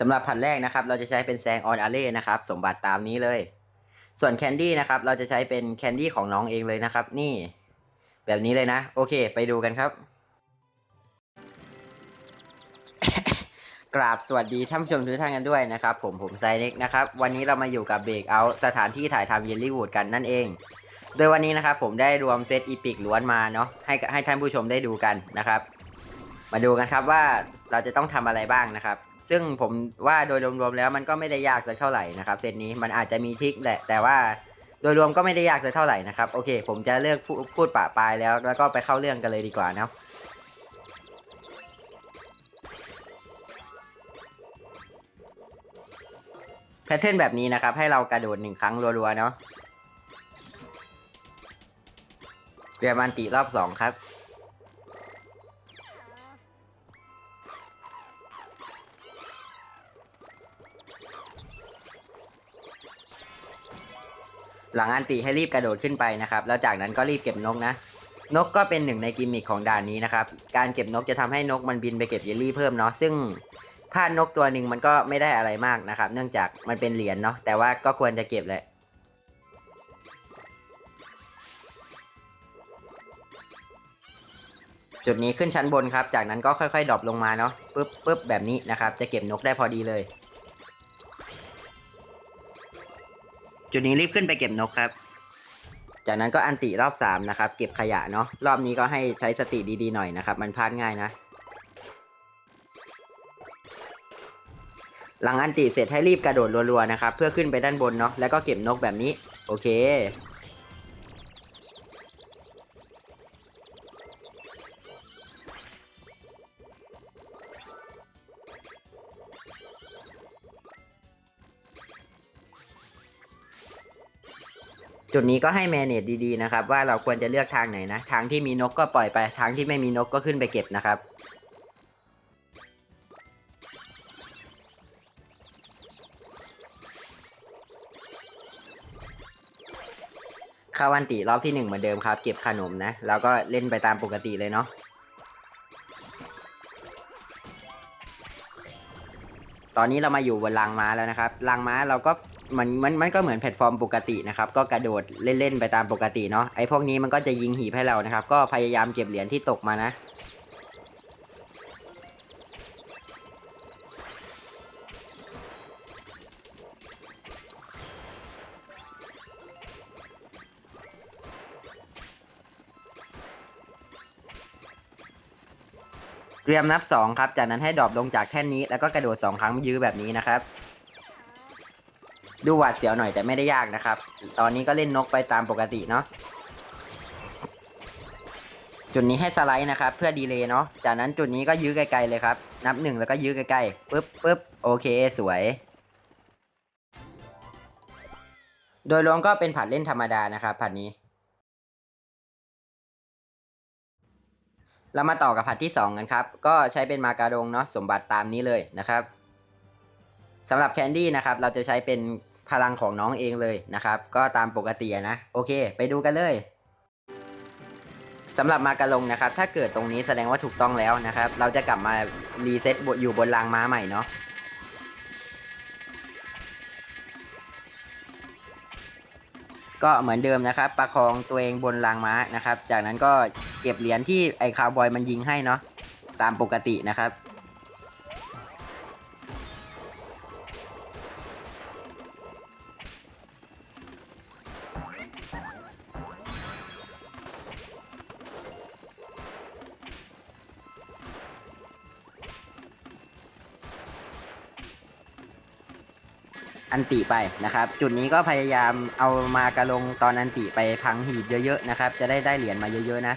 สำหรับพันแรกนะครับ เราจะใช้เป็นแซงออนอาเล่นะครับ สมบัติตามนี้เลย ส่วนแคนดี้นะครับ เราจะใช้เป็นแคนดี้ของน้องเองเลยนะครับ นี่ แบบนี้เลยนะ โอเค ไปดูกันครับ กราบสวัสดีท่านผู้ชมทุกท่านกันด้วยนะครับ ผมผมไซเน็กนะครับ วันนี้เรามาอยู่กับเบรกเอาสถานที่ถ่ายทำเยลลี่วูดกันนั่นเอง โดยวันนี้นะครับ ผมได้รวมเซตอีพิกล้วนมาเนาะให้ให้ท่านผู้ชมได้ดูกันนะครับ มาดูกันครับว่าเราจะต้องทำอะไรบ้างนะครับ ซึ่งผมว่าโดยรวมๆแล้วมันก็ไม่ได้ยากสักเท่าไหร่นะครับเซตนี้มันอาจจะมีทิคแหละแต่ว่าโดยรวมก็ไม่ได้ยากสักเท่าไหร่นะครับโอเค ผมจะเลือกพูพูดปะปลายแล้ว แล้วก็ไปเข้าเรื่องกันเลยดีกว่าเนาะแพทเทิร์นแบบนี้นะครับ ให้เรากระโดดหนึ่งครั้งรัวๆเนาะเรียมันติรอบสองครับ หลังอันติให้รีบกระโดดขึ้นไปนะครับ แล้วจากนั้นก็รีบเก็บนกนะ นกก็เป็นหนึ่งในกิมมิคของด่านนี้นะครับ การเก็บนกจะทำให้นกมันบินไปเก็บเยลลี่เพิ่มเนาะ ซึ่งพลาดนกตัวหนึ่งมันก็ไม่ได้อะไรมากนะครับ เนื่องจากมันเป็นเหรียญเนาะ แต่ว่าก็ควรจะเก็บแหละจุดนี้ขึ้นชั้นบนครับ จากนั้นก็ค่อยๆดรอปลงมาเนาะ ปึ๊บปึ๊บแบบนี้นะครับ จะเก็บนกได้พอดีเลย จุดนี้รีบขึ้นไปเก็บนกครับ จากนั้นก็อันติรอบสามนะครับ เก็บขยะเนาะรอบนี้ก็ให้ใช้สติดีๆหน่อยนะครับ มันพลาดง่ายนะ หลังอันติเสร็จให้รีบกระโดดรัวๆนะครับ เพื่อขึ้นไปด้านบนเนาะแล้วก็เก็บนกแบบนี้ โอเค จุดนี้ก็ให้แมเนจดีๆนะครับ ว่าเราควรจะเลือกทางไหนนะ ทางที่มีนกก็ปล่อยไป ทางที่ไม่มีนกก็ขึ้นไปเก็บนะครับเข้าวันติรอบที่หนึ่งเหมือนเดิมครับ เก็บขนมนะ แล้วก็เล่นไปตามปกติเลยเนาะตอนนี้เรามาอยู่บนรางม้าแล้วนะครับรางม้าเราก็ มันมันมันก็เหมือนแพลตฟอร์มปกตินะครับก็กระโดดเล่นๆไปตามปกติเนาะไอ้พวกนี้มันก็จะยิงหีบให้เรานะครับ ก็พยายามเก็บเหรียญที่ตกมานะเตรียมนับ 2 ครับ จากนั้นให้ดรอปลงจากแท่นนี้แล้วก็กระโดด 2 ครั้งยื้อแบบนี้นะครับ ดูหวาดเสียวหน่อยแต่ไม่ได้ยากนะครับ ตอนนี้ก็เล่นนกไปตามปกติเนาะ จุดนี้ให้สไลด์นะครับ เพื่อดีเลย์เนาะ จากนั้นจุดนี้ก็ยื้อไกลๆเลยครับ นับหนึ่งแล้วก็ยื้อใกลๆปึ๊บปึ๊บโอเคสวย โดยรวมก็เป็นผัดเล่นธรรมดานะครับ ผัดนี้ เรามาต่อกับผัดที่ 2 กันครับ ก็ใช้เป็นมาการงเนาะสมบัติตามนี้เลยนะครับสำหรับแคนดี้นะครับ เราจะใช้เป็น พลังของน้องเองเลยนะครับ ก็ตามปกตินะ โอเค ไปดูกันเลยสำหรับมาการงนะครับ ถ้าเกิดตรงนี้แสดงว่าถูกต้องแล้วนะครับ เราจะกลับมารีเซ็ตอยู่บนรางม้าใหม่เนาะก็เหมือนเดิมนะครับ ประคองตัวเองบนรางม้านะครับ จากนั้นก็เก็บเหรียญที่ไอ้คาวบอยมันยิงให้เนาะตามปกตินะครับ อันติไปนะครับ จุดนี้ก็พยายามเอามากระลงตอนอันติไปพังหีบเยอะๆนะครับ จะได้ได้เหรียญมาเยอะๆนะ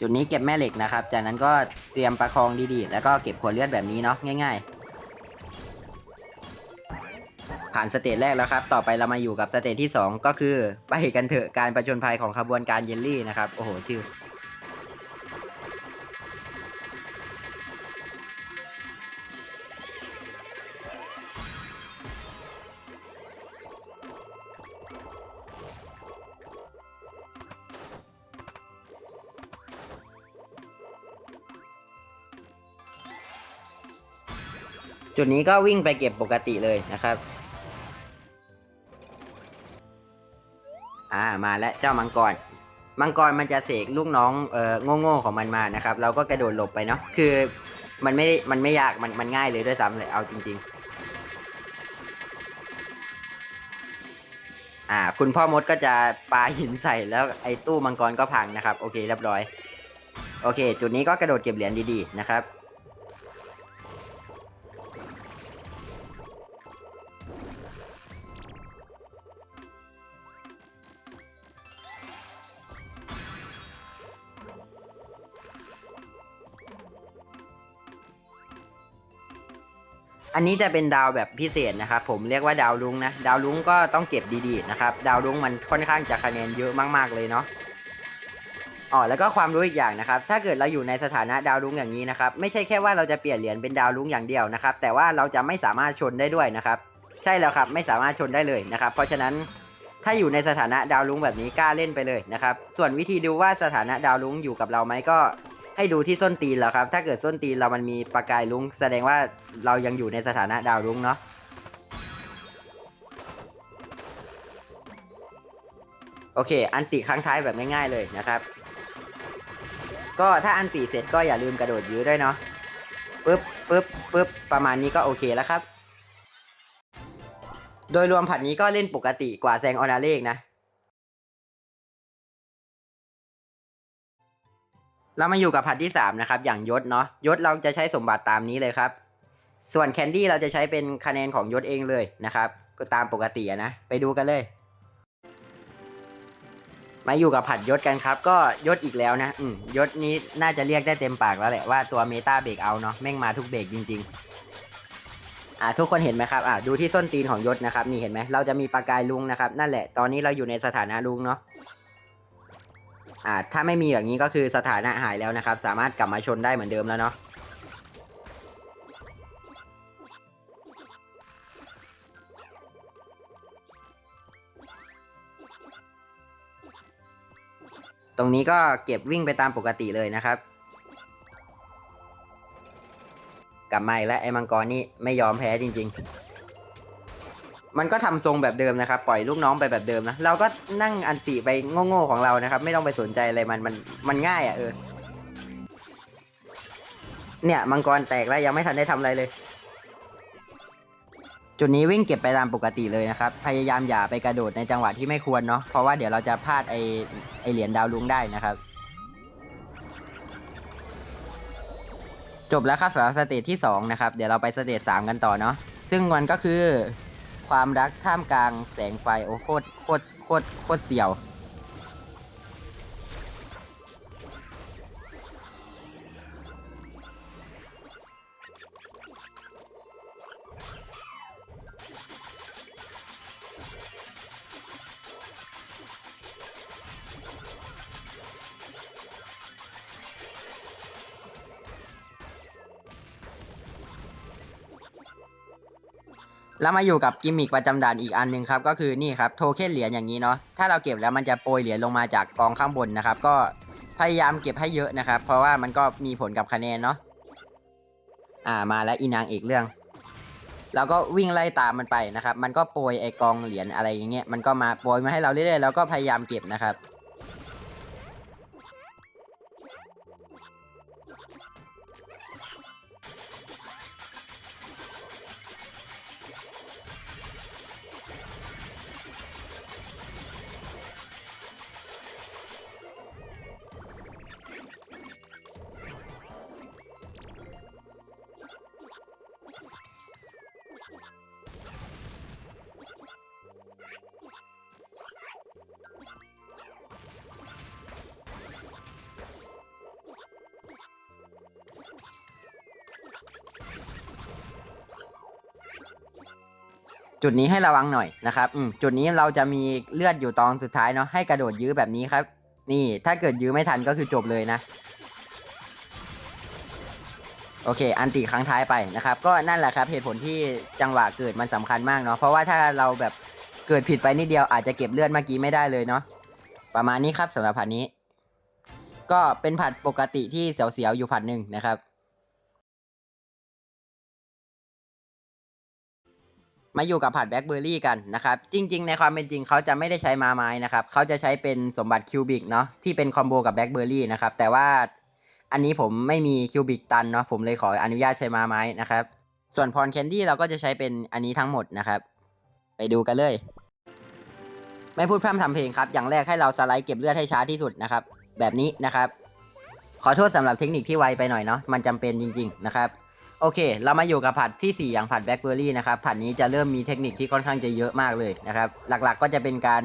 จุดนี้เก็บแม่เหล็กนะครับ จากนั้นก็เตรียมประคองดีๆ แล้วก็เก็บขวดเลือดแบบนี้เนาะง่าย ๆ ผ่านสเตจแรกแล้วครับ ต่อไปเรามาอยู่กับสเตจที่ 2 ก็คือไปกันเถอะการประจนภัยของขบวนการเยลลี่นะครับ โอ้โหชื่อจุดนี้ก็วิ่งไปเก็บปกติเลยนะครับ อ่ามาแล้วเจ้ามังกร มังกรมันจะเสกลูกน้องเอ่อโง่ๆของมันมานะครับ เราก็กระโดดหลบไปเนาะคือมันไม่มันไม่ยากมันมันง่ายเลยด้วยซ้ำเลยเอาจริง ๆ อ่า คุณพ่อมดก็จะปาหินใส่แล้วไอ้ตู้มังกรก็พังนะครับ โอเคเรียบร้อย โอเค จุดนี้ก็กระโดดเก็บเหรียญดีๆนะครับ อันนี้จะเป็นดาวแบบพิเศษนะครับผมเรียกว่าดาวลุงนะดาวลุงก็ต้องเก็บดีๆนะครับดาวลุงมันค่อนข้างจะคะแนนเยอะมากๆเลยเนาะอ๋อแล้วก็ความรู้อีกอย่างนะครับ ถ้าเกิดเราอยู่ในสถานะดาวลุงอย่างนี้นะครับ ไม่ใช่แค่ว่าเราจะเปลี่ยนเหรียญเป็นดาวลุงอย่างเดียวนะครับ แต่ว่าเราจะไม่สามารถชนได้ด้วยนะครับ ใช่แล้วครับไม่สามารถชนได้เลยนะครับ เพราะฉะนั้นถ้าอยู่ในสถานะดาวลุงแบบนี้กล้าเล่นไปเลยนะครับ ส่วนวิธีดูว่าสถานะดาวลุงอยู่กับเราไหมก็ ให้ดูที่ส้นตีนแล้วครับ ถ้าเกิดส้นตีนเรามันมีประกายลุงแสดงว่าเรายังอยู่ในสถานะดาวลุงเนาะโอเค อันติครั้งท้ายแบบง่ายๆเลยนะครับ ก็ถ้าอันติเสร็จก็อย่าลืมกระโดดยื้อด้วยเนาะปึ๊บปึ๊บปึ๊บประมาณนี้ก็โอเคแล้วครับ โดยรวมผัดนี้ก็เล่นปกติกว่าแซงออนาเลกนะ เรามาอยู่กับผัดที่ 3 นะครับ อย่างยศเนาะยศเราจะใช้สมบัติตามนี้เลยครับ ส่วนแคนดี้เราจะใช้เป็นคะแนนของยศเองเลยนะครับ ก็ตามปกตินะ ไปดูกันเลย มาอยู่กับผัดยศกันครับ ก็ยศอีกแล้วนะอืมยศนี้น่าจะเรียกได้เต็มปากแล้วแหละว่าตัวเมตาเบรกเอาเนาะแม่งมาทุกเบรกจริง ๆ อ่าทุกคนเห็นไหมครับอ่าดูที่ส้นตีนของยศนะครับนี่เห็นไหมเราจะมีประกายลุงนะครับ นั่นแหละตอนนี้เราอยู่ในสถานะลุงเนาะ อ่าถ้าไม่มีแบบนี้ก็คือสถานะหายแล้วนะครับ สามารถกลับมาชนได้เหมือนเดิมแล้วเนาะตรงนี้ก็เก็บวิ่งไปตามปกติเลยนะครับ กลับมาอีกแล้วไอ้มังกรนี่ไม่ยอมแพ้จริง ๆ มันก็ทำทรงแบบเดิมนะครับ ปล่อยลูกน้องไปแบบเดิมนะ เราก็นั่งอันติไปโง่ๆของเรานะครับ ไม่ต้องไปสนใจอะไรมันมันมันง่ายอะ่ะเออ เนี่ยมังกรแตกแล้วยังไม่ทันได้ทำอะไรเลย จุดนี้วิ่งเก็บไปตามปกติเลยนะครับ พยายามอย่าไปกระโดดในจังหวะที่ไม่ควรเนาะ เพราะว่าเดี๋ยวเราจะพลาดไอไอเหรียญดาวลุงได้นะครับจบแล้วครับสำหรับสเตจที่ 2 นะครับ เดี๋ยวเราไปสเตจ3กันต่อเนาะซึ่งมันก็คือ ความรักท่ามกลางแสงไฟโอ้โคตรโคตรโคตรโคตรเสียว แล้วมาอยู่กับกิมมิคประจำด่านอีกอันหนึ่งครับก็คือนี่ครับโทเค็นเหรียญอย่างนี้เนาะถ้าเราเก็บแล้วมันจะโปรยเหรียญลงมาจากกองข้างบนนะครับ ก็พยายามเก็บให้เยอะนะครับ เพราะว่ามันก็มีผลกับคะแนนเนาะอ่ามาแล้วอีนางเอกเรื่องเราก็วิ่งไล่ตามมันไปนะครับ มันก็โปรยไอกองเหรียญอะไรอย่างเงี้ยมันก็มาโปรยมาให้เราเรื่อยๆแล้วก็พยายามเก็บนะครับ จุดนี้ให้ระวังหน่อยนะครับจุดนี้เราจะมีเลือดอยู่ตอนสุดท้ายเนาะให้กระโดดยื้อแบบนี้ครับ นี่ถ้าเกิดยื้อไม่ทันก็คือจบเลยนะ โอเค อันติครั้งท้ายไปนะครับ ก็นั่นแหละครับเหตุผลที่จังหวะเกิดมันสำคัญมากเนาะเพราะว่าถ้าเราแบบเกิดผิดไปนิดเดียวอาจจะเก็บเลือดเมื่อกี้ไม่ได้เลยเนาะประมาณนี้ครับสำหรับผัดนี้ ก็เป็นผัดปกติที่เสียวๆอยู่ผัดหนึ่งนะครับ มาอยู่กับผัดแบล็คเบอร์รี่กันนะครับ จริง ๆ ในความเป็นจริงเขาจะไม่ได้ใช้มาไม้นะครับเขาจะใช้เป็นสมบัติคิวบิกเนาะที่เป็นคอมโบกับแบล็คเบอร์รี่นะครับ แต่ว่าอันนี้ผมไม่มีคิวบิกตันเนาะผมเลยขออนุญาตใช้มาไม้นะครับ ส่วนพรแคนดี้เราก็จะใช้เป็นอันนี้ทั้งหมดนะครับ ไปดูกันเลย ไม่พูดพร่ำทำเพลงครับ อย่างแรกให้เราสไลด์เก็บเลือดให้ช้าที่สุดนะครับ แบบนี้นะครับ ขอโทษสำหรับเทคนิคที่ไวไปหน่อยเนาะมันจำเป็นจริง ๆ นะครับ โอเค เรามาอยู่กับผัดที่ 4 อย่างผัดแบล็คเบอร์รี่นะครับ ผัดนี้จะเริ่มมีเทคนิคที่ค่อนข้างจะเยอะมากเลยนะครับ หลักๆก็จะเป็นการ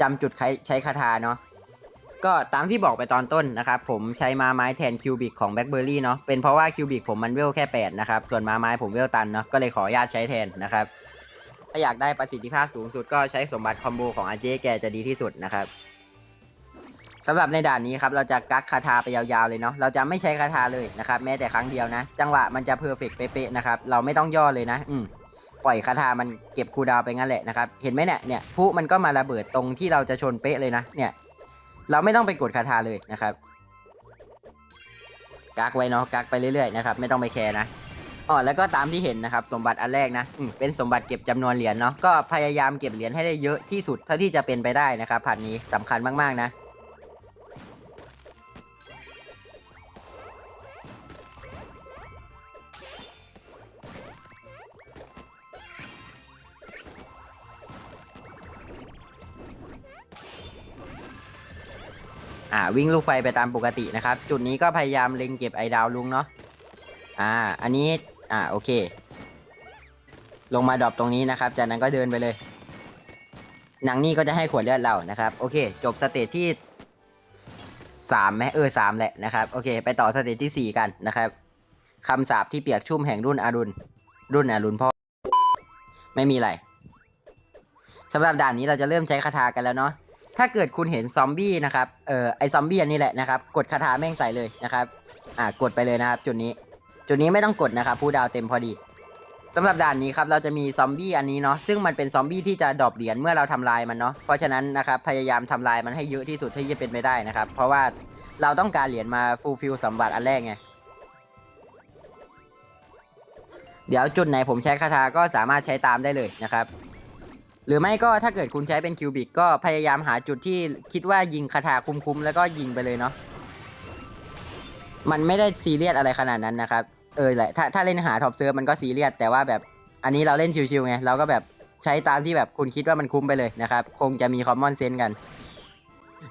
จำจุดใช้คาถาเนาะ ก็ตามที่บอกไปตอนต้นนะครับ ผมใช้มาไม้แทนคิวบิกของแบล็คเบอร์รี่เนาะ เป็นเพราะว่าคิวบิกผมมันเวลแค่ 8 นะครับ ส่วนมาไม้ผมเวลตันเนาะ ก็เลยขออนุญาตใช้แทนนะครับ ถ้าอยากได้ประสิทธิภาพสูงสุดก็ใช้สมบัติคอมโบของอาเจแกจะดีที่สุดนะครับ สำหรับในด่านนี้ครับเราจะกักคาถาไปยาวๆเลยเนาะเราจะไม่ใช้คาถาเลยนะครับแม้แต่ครั้งเดียวนะ จังหวะมันจะเพอร์เฟกเป๊ะๆนะครับเราไม่ต้องย่อเลยนะ อืมปล่อยคาถามันเก็บคูดาวไปงั้นแหละนะครับเห็นไหมเนี่ยเนี่ยพลุมันก็มาระเบิดตรงที่เราจะชนเป๊ะเลยนะ เนี่ย เราไม่ต้องไปกดคาถาเลยนะครับกักไว้เนาะกักไปเรื่อยๆนะครับไม่ต้องไปแคร์นะอ๋อแล้วก็ตามที่เห็นนะครับสมบัติอันแรกนะอืมเป็นสมบัติเก็บจำนวนเหรียญเนาะก็พยายามเก็บเหรียญให้ได้เยอะที่สุดเท่าที่จะเป็นไปได้นะครับผัดนี้สำคัญมากๆนะ อ่าวิ่งลูกไฟไปตามปกตินะครับ จุดนี้ก็พยายามเล็งเก็บไอดาวลุงเนาะอ่าอันนี้อ่าโอเค ลงมาดรอปตรงนี้นะครับ จากนั้นก็เดินไปเลย หนังนี่ก็จะให้ขวดเลือดเรานะครับ โอเค จบสเตจที่สามไหมเออสามแหละนะครับโอเค ไปต่อสเตจที่สี่กันนะครับคำสาปที่เปียกชุ่มแห่งรุ่นอรุณรุ่นอรุณพ่อไม่มีอะไรสำหรับด่านนี้เราจะเริ่มใช้คาถากันแล้วเนาะ ถ้าเกิดคุณเห็นซอมบี้นะครับ เออไอซอมบี้อันนี้แหละนะครับ กดคาถาแม่งใส่เลยนะครับ อ่า กดไปเลยนะครับ จุดนี้ จุดนี้ไม่ต้องกดนะครับ ผู้ดาวเต็มพอดีสำหรับด่านนี้ครับ เราจะมีซอมบี้อันนี้เนาะ ซึ่งมันเป็นซอมบี้ที่จะดรอปเหรียญเมื่อเราทำลายมันเนาะ เพราะฉะนั้นนะครับ พยายามทำลายมันให้เยอะที่สุดที่จะเป็นไปได้นะครับ เพราะว่าเราต้องการเหรียญมาฟูลฟิลสมบัติอันแรกไง เดี๋ยวจุดไหนผมใช้คาถาก็สามารถใช้ตามได้เลยนะครับ หรือไม่ก็ถ้าเกิดคุณใช้เป็นคิวบิกก็พยายามหาจุดที่คิดว่ายิงคาถาคุ้มๆแล้วก็ยิงไปเลยเนาะมันไม่ได้ซีเรียสอะไรขนาดนั้นนะครับเออแหละถ้าถ้าเล่นหาท็อปเซิร์ฟมันก็ซีเรียสแต่ว่าแบบอันนี้เราเล่นชิวๆไงเราก็แบบใช้ตามที่แบบคุณคิดว่ามันคุ้มไปเลยนะครับ คงจะมีคอมมอนเซนส์กัน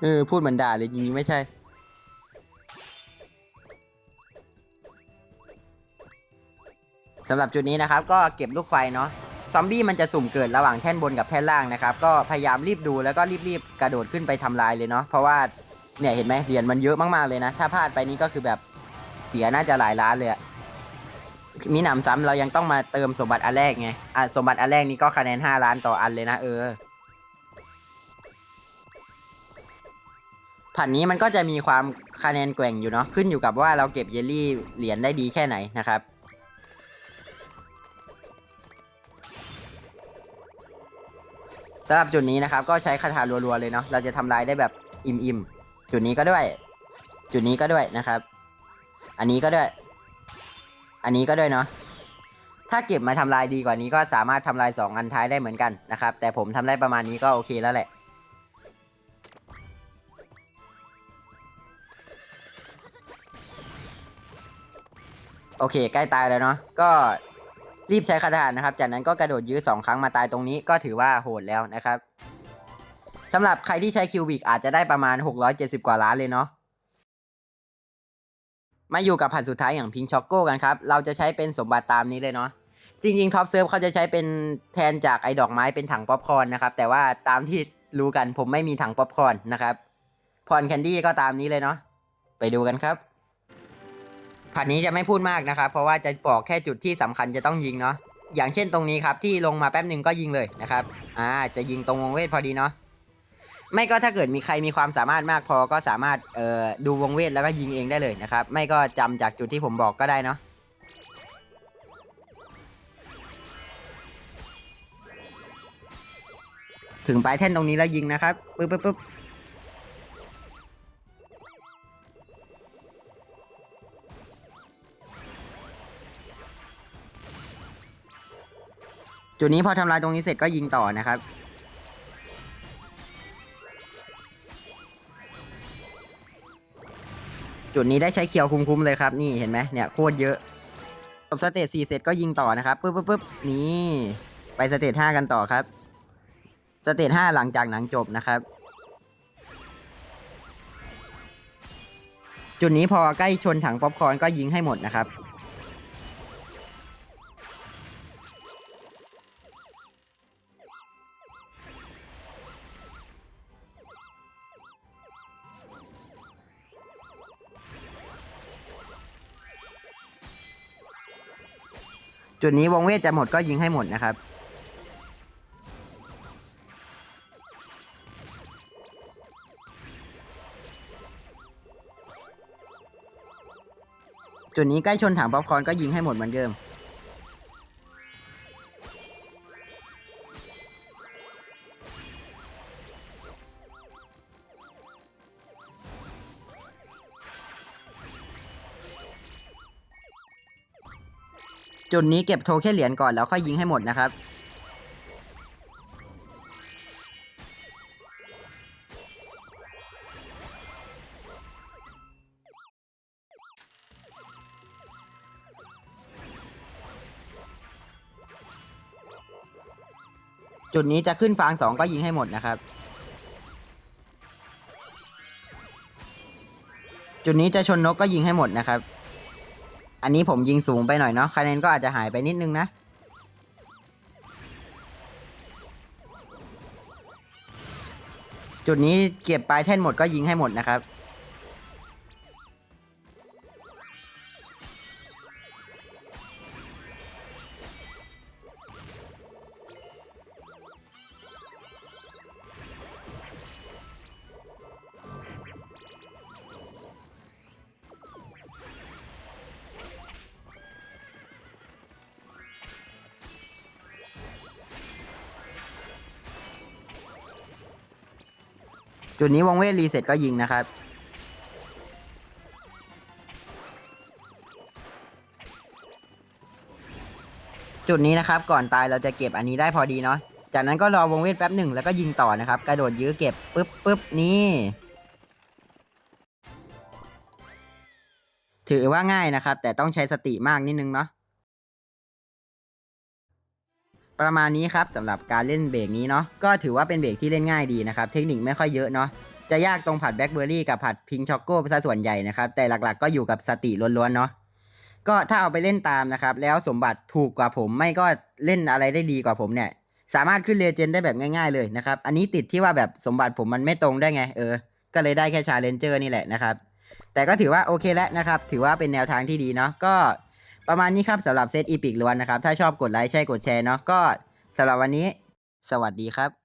เออพูดเหมือนด่าเลยจริงๆไม่ใช่ สำหรับจุดนี้นะครับ ก็เก็บลูกไฟเนาะ ซอมบี้มันจะสุ่มเกิดระหว่างแท่นบนกับแท่นล่างนะครับ ก็พยายามรีบดูแล้วก็รีบๆกระโดดขึ้นไปทำลายเลยเนาะเพราะว่าเนี่ยเห็นไหมเหรียญมันเยอะมากๆเลยนะ ถ้าพลาดไปนี่ก็คือแบบเสียน่าจะหลายล้านเลยมีหนำซ้ำเรายังต้องมาเติมสมบัติอันแรกไงอะสมบัติอันแรกนี้ก็คะแนน 5 ล้านต่ออันเลยนะเออผันนี้มันก็จะมีความคะแนนแกว่งอยู่เนาะขึ้นอยู่กับว่าเราเก็บเยลลี่เหรียญได้ดีแค่ไหนนะครับ สำหรับจุดนี้นะครับก็ใช้คาถารัวๆเลยเนาะเราจะทำลายได้แบบอิ่มๆจุดนี้ก็ด้วย จุดนี้ก็ด้วยนะครับ อันนี้ก็ด้วย อันนี้ก็ด้วยเนาะถ้าเก็บมาทำลายดีกว่านี้ก็สามารถทำลายสองอันท้ายได้เหมือนกันนะครับ แต่ผมทำได้ประมาณนี้ก็โอเคแล้วแหละโอเค ใกล้ตายแล้วเนาะก็ รีบใช้คาถานะครับ จากนั้นก็กระโดดยื้อสองครั้งมาตายตรงนี้ก็ถือว่าโหดแล้วนะครับสำหรับใครที่ใช้คิวบิกอาจจะได้ประมาณ 670 กว่าล้านเลยเนาะมาอยู่กับผัดสุดท้ายอย่างพิงช็อกโก้กันครับ เราจะใช้เป็นสมบัติตามนี้เลยเนาะจริงๆท็อปเซิร์ฟเขาจะใช้เป็นแทนจากไอ้ดอกไม้เป็นถังป๊อปคอร์นนะครับ แต่ว่าตามที่รู้กันผมไม่มีถังป๊อปคอร์นนะครับพรแคนดี้ก็ตามนี้เลยเนาะไปดูกันครับ ผัดนี้จะไม่พูดมากนะครับ เพราะว่าจะบอกแค่จุดที่สำคัญจะต้องยิงเนาะอย่างเช่นตรงนี้ครับที่ลงมาแป๊บหนึ่งก็ยิงเลยนะครับอ่าจะยิงตรงวงเวทพอดีเนาะไม่ก็ถ้าเกิดมีใครมีความสามารถมากพอก็สามารถเอ่อดูวงเวทแล้วก็ยิงเองได้เลยนะครับ ไม่ก็จำจากจุดที่ผมบอกก็ได้เนาะถึงปลายแท่นตรงนี้แล้วยิงนะครับปึ๊บปึ๊บปึ๊บ จุดนี้พอทำลายตรงนี้เสร็จก็ยิงต่อนะครับ จุดนี้ได้ใช้เคียวคุ้มๆเลยครับ นี่เห็นไหมเนี่ยโคตรเยอะจบสเตจสี่เสร็จก็ยิงต่อนะครับปึ๊บปึ๊บปึ๊บนี่ไปสเตจห้ากันต่อครับสเตจห้าหลังจากหนังจบนะครับ จุดนี้พอใกล้ชนถังป๊อปคอร์นก็ยิงให้หมดนะครับ จุดนี้วงเวทจะหมดก็ยิงให้หมดนะครับ จุดนี้ใกล้ชนถังป๊อปคอนก็ยิงให้หมดเหมือนเดิม จุดนี้เก็บโทเค็นเหรียญก่อนแล้วค่อยยิงให้หมดนะครับ จุดนี้จะขึ้นฟางสองก็ยิงให้หมดนะครับ จุดนี้จะชนนกก็ยิงให้หมดนะครับ อันนี้ผมยิงสูงไปหน่อยเนาะคะแนนก็อาจจะหายไปนิดนึงนะ จุดนี้เก็บปลายแท่นหมดก็ยิงให้หมดนะครับ จุดนี้วงเวทรีเซ็ตก็ยิงนะครับ จุดนี้นะครับก่อนตายเราจะเก็บอันนี้ได้พอดีเนาะจากนั้นก็รอวงเวทแป๊บหนึ่งแล้วก็ยิงต่อนะครับ กระโดดยื้อเก็บปึ๊บปึ๊บนี่ ถือว่าง่ายนะครับ แต่ต้องใช้สติมากนิดนึงเนาะ ประมาณนี้ครับสำหรับการเล่นเบรกนี้เนาะก็ถือว่าเป็นเบรกที่เล่นง่ายดีนะครับ เทคนิคไม่ค่อยเยอะเนาะจะยากตรงผัดแบล็คเบอร์รี่กับผัดพิงช็อกโก้ซะส่วนใหญ่นะครับ แต่หลักๆ ก็อยู่กับสติล้วนๆเนาะก็ถ้าเอาไปเล่นตามนะครับ แล้วสมบัติถูกกว่าผมไม่ก็เล่นอะไรได้ดีกว่าผมเนี่ย สามารถขึ้นเลเจนด์ได้แบบง่ายๆเลยนะครับ อันนี้ติดที่ว่าแบบสมบัติผมมันไม่ตรงได้ไงเออ ก็เลยได้แค่ชาเลนเจอร์นี่แหละนะครับ แต่ก็ถือว่าโอเคแล้วนะครับ ถือว่าเป็นแนวทางที่ดีเนาะก็ ประมาณนี้ครับสำหรับเซตอีพิกล้วนนะครับ ถ้าชอบกดไลค์ใช่กดแชร์เนาะก็สำหรับวันนี้ สวัสดีครับ